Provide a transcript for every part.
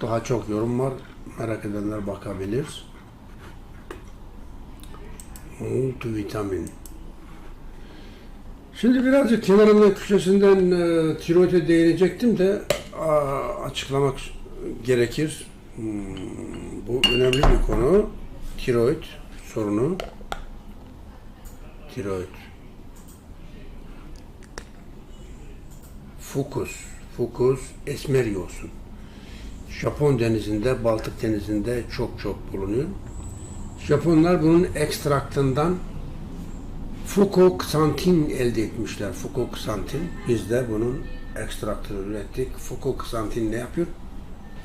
Daha çok yorum var. Merak edenler bakabilir. Multivitamin. Şimdi birazcık kenarından köşesinden e, tiroide değinecektim de a, açıklamak gerekir. Hmm, bu önemli bir konu. Tiroid sorunu. Tiroid. Fukus. Fukus esmer yosun. Japon denizinde, Baltık denizinde çok çok bulunuyor. Japonlar bunun ekstraktından Fukoxantin elde etmişler. Fukoxantin. Biz de bunun ekstraktını ürettik. Fukoxantin ne yapıyor?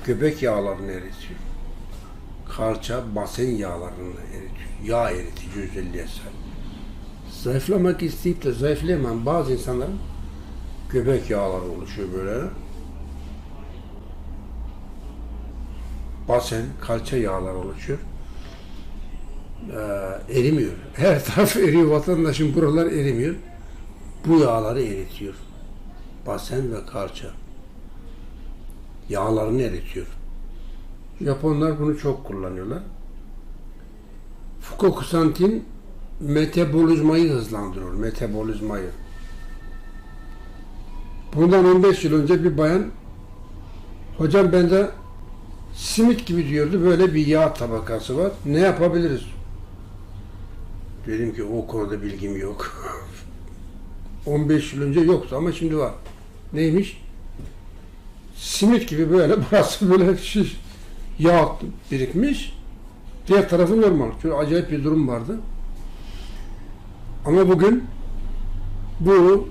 Göbek yağlarını eritiyor. Kalça, basen yağlarını eritiyor. Yağ eritici özelliğe sahip. Zayıflamak isteyip de zayıflayamayan bazı insanların göbek yağları oluşuyor böyle. Basen, kalça yağları oluşuyor. Ee, erimiyor. Her taraf eriyor. Vatandaşın buralar erimiyor. Bu yağları eritiyor. Basen ve kalça. Yağlarını eritiyor. Japonlar bunu çok kullanıyorlar. Fukokusantin metabolizmayı hızlandırıyor. Metabolizmayı. Bundan 15 yıl önce bir bayan hocam bende simit gibi diyordu. Böyle bir yağ tabakası var. Ne yapabiliriz? Dedim ki o konuda bilgim yok. 15 yıl önce yoktu ama şimdi var. Neymiş? Simit gibi böyle burası böyle şiş yağ birikmiş. Diğer tarafı normal. Şöyle acayip bir durum vardı. Ama bugün bu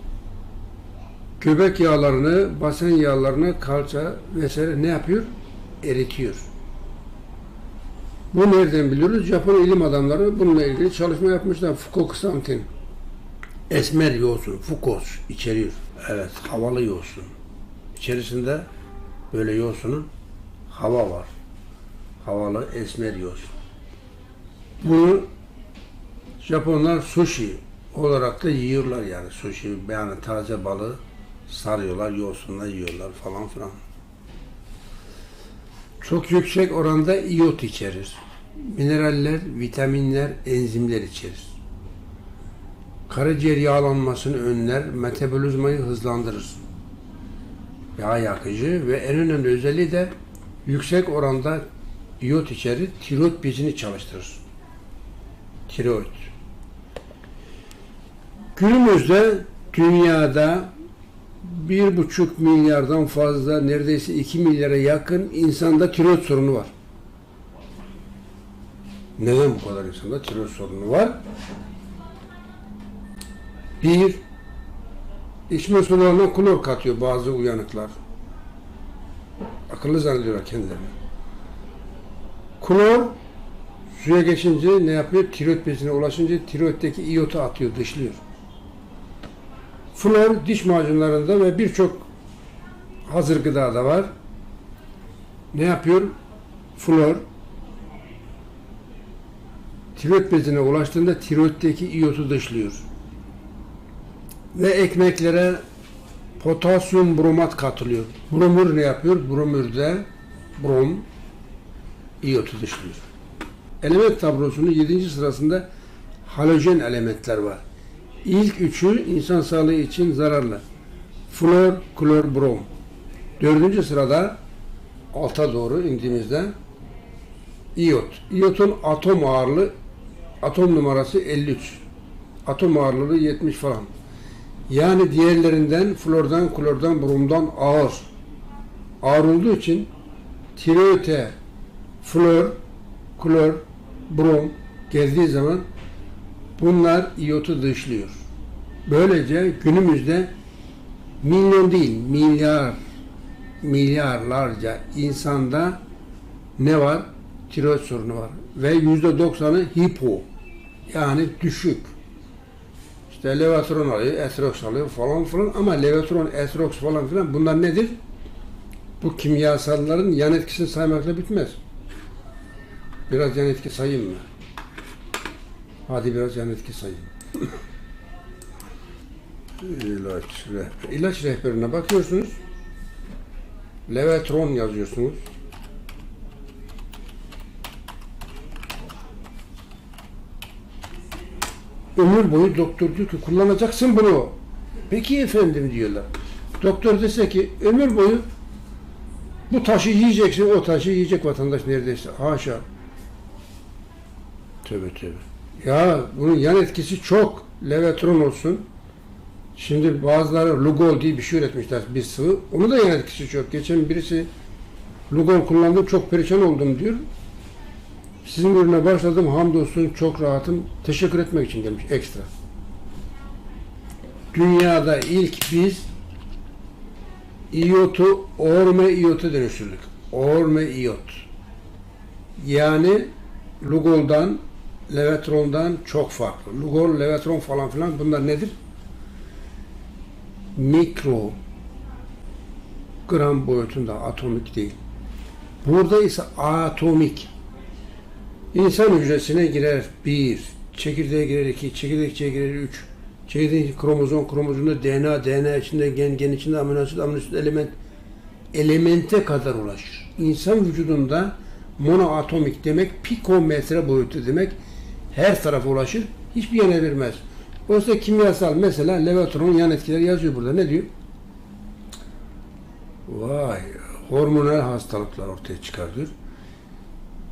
göbek yağlarını, basen yağlarını, kalça vesaire ne yapıyor? Eritiyor. Bu nereden biliyoruz? Japon ilim adamları bununla ilgili çalışma yapmışlar. Fukoxantin. Esmer yoğursun. Fukos içeriyor. Evet, havalı yoğursun. İçerisinde böyle yoğursunun hava var. Havalı esmer yoğursun. Bunu Japonlar sushi olarak da yiyorlar yani. Sushi yani taze balığı sarıyorlar, yoğursunla yiyorlar falan filan. Çok yüksek oranda iyot içerir. Mineraller, vitaminler, enzimler içerir. Karaciğer yağlanmasını önler, metabolizmayı hızlandırır. Yağ yakıcı ve en önemli özelliği de yüksek oranda iyot içerir, tiroid bezini çalıştırır. Tiroid. Günümüzde dünyada bir buçuk milyardan fazla neredeyse iki milyara yakın insanda tiroid sorunu var. Neden bu kadar insanda tiroid sorunu var? Bir, içme sularına klor katıyor bazı uyanıklar. Akıllı zannediyorlar kendilerini. Klor suya geçince ne yapıyor? Tiroid bezine ulaşınca tiroiddeki iyotu atıyor, dışlıyor. Flor diş macunlarında ve birçok hazır gıdada var. Ne yapıyor? Flor tiroid bezine ulaştığında tiroiddeki iyotu dışlıyor. Ve ekmeklere potasyum bromat katılıyor. Bromür ne yapıyor? Bromürde brom iyotu dışlıyor. Element tablosunun 7. sırasında halojen elementler var. İlk üçü insan sağlığı için zararlı. Flor, klor, brom. Dördüncü sırada alta doğru indiğimizde iyot. İyotun atom ağırlığı atom numarası 53. Atom ağırlığı 70 falan. Yani diğerlerinden flordan, klordan, bromdan ağır. Ağır olduğu için tiroide flor, klor, brom geldiği zaman bunlar iyotu dışlıyor. Böylece günümüzde milyon değil, milyar, milyarlarca insanda ne var? Tiroid sorunu var. Ve yüzde doksanı hipo. Yani düşük. İşte levatron alıyor, esrox alıyor falan filan ama levatron, esrox falan filan bunlar nedir? Bu kimyasalların yan etkisini saymakla bitmez. Biraz yan etki sayayım mı? Hadi biraz yan etki sayayım. İlaç rehber. İlaç rehberine bakıyorsunuz. Levetron yazıyorsunuz. Ömür boyu doktor diyor ki kullanacaksın bunu. Peki efendim diyorlar. Doktor dese ki ömür boyu bu taşı yiyeceksin, o taşı yiyecek vatandaş neredeyse. Haşa. Tövbe tövbe. Ya bunun yan etkisi çok. Levetron olsun. Şimdi bazıları Lugol diye bir şey üretmişler bir sıvı. Onun da yan etkisi çok. Geçen birisi Lugol kullandım çok perişan oldum diyor. Sizin ürüne başladım hamdolsun çok rahatım. Teşekkür etmek için gelmiş ekstra. Dünyada ilk biz iyotu orme iyota dönüştürdük. Orme iyot. Yani Lugol'dan, Levetron'dan çok farklı. Lugol, Levetron falan filan bunlar nedir? Mikro gram boyutunda atomik değil. Burada ise atomik. İnsan hücresine girer bir, çekirdeğe girer iki, çekirdekçiye girer üç, çekirdek kromozom, kromozomda DNA, DNA içinde gen, gen içinde amino asit, amino asit element, elemente kadar ulaşır. İnsan vücudunda monoatomik demek pikometre boyutu demek her tarafa ulaşır, hiçbir yere vermez. Oysa kimyasal mesela Levatron'un yan etkileri yazıyor burada. Ne diyor? Vay, hormonal hastalıklar ortaya çıkartır.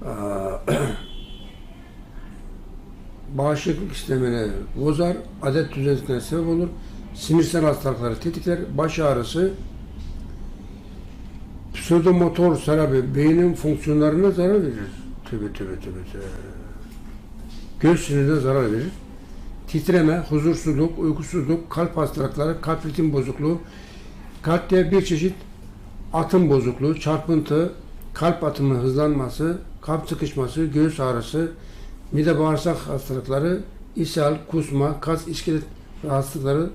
Bağışıklık sistemini bozar, adet düzensizliğine sebep olur, sinirsel hastalıkları tetikler, baş ağrısı, pseudomotor sarabı, beynin fonksiyonlarına zarar verir. Tövbe tövbe tövbe tövbe. Göz sinirine zarar verir. Titreme, huzursuzluk, uykusuzluk, kalp hastalıkları, kalp ritim bozukluğu, kalpte bir çeşit atım bozukluğu, çarpıntı, kalp atımının hızlanması, kalp sıkışması, göğüs ağrısı, mide bağırsak hastalıkları, ishal, kusma, kas iskelet hastalıkları,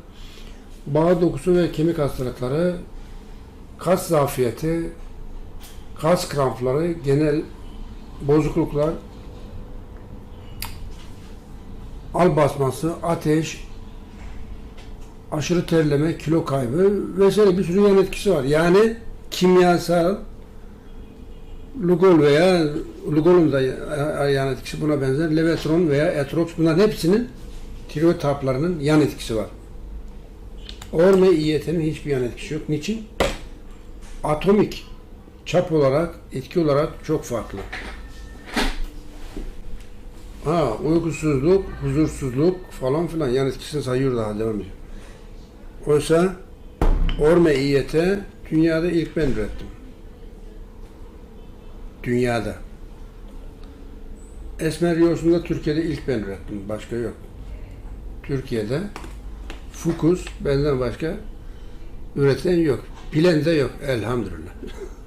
bağ dokusu ve kemik hastalıkları, kas zafiyeti, kas krampları, genel bozukluklar, al basması, ateş, aşırı terleme, kilo kaybı vesaire bir sürü yan etkisi var. Yani kimyasal Lugol veya Lugol'un da yan etkisi buna benzer. Levetron veya Etrox bunların hepsinin tiroid haplarının yan etkisi var. Orme İYT'nin hiçbir yan etkisi yok. Niçin? Atomik çap olarak, etki olarak çok farklı. Ha, uykusuzluk, huzursuzluk falan filan yan etkisini sayıyor daha devam ediyor. Oysa Orme İYT dünyada ilk ben ürettim. Dünyada. Esmer yoğurdunda Türkiye'de ilk ben ürettim. Başka yok. Türkiye'de Fukus benden başka üretilen yok. Bilen de yok elhamdülillah.